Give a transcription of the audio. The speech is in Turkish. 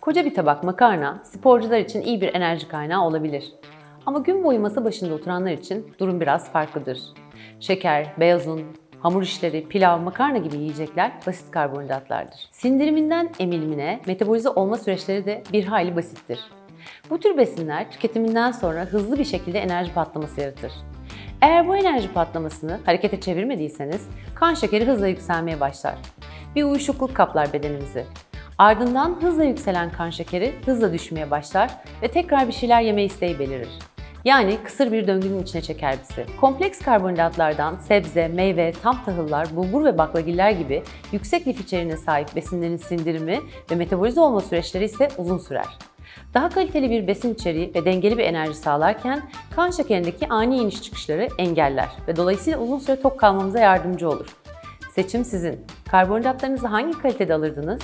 Koca bir tabak makarna sporcular için iyi bir enerji kaynağı olabilir. Ama gün boyu masa başında oturanlar için durum biraz farklıdır. Şeker, beyaz un, hamur işleri, pilav, makarna gibi yiyecekler basit karbonhidratlardır. Sindiriminden emilimine, metabolize olma süreçleri de bir hayli basittir. Bu tür besinler tüketiminden sonra hızlı bir şekilde enerji patlaması yaratır. Eğer bu enerji patlamasını harekete çevirmediyseniz kan şekeri hızla yükselmeye başlar. Bir uyuşukluk kaplar bedenimizi. Ardından hızla yükselen kan şekeri hızla düşmeye başlar ve tekrar bir şeyler yeme isteği belirir. Yani kısır bir döngünün içine çeker bizi. Kompleks karbonhidratlardan sebze, meyve, tam tahıllar, bulgur ve baklagiller gibi yüksek lif içeriğine sahip besinlerin sindirimi ve metabolize olma süreçleri ise uzun sürer. Daha kaliteli bir besin içeriği ve dengeli bir enerji sağlarken kan şekerindeki ani iniş çıkışları engeller ve dolayısıyla uzun süre tok kalmamıza yardımcı olur. Seçim sizin. Karbonhidratlarınızı hangi kalitede alırdınız?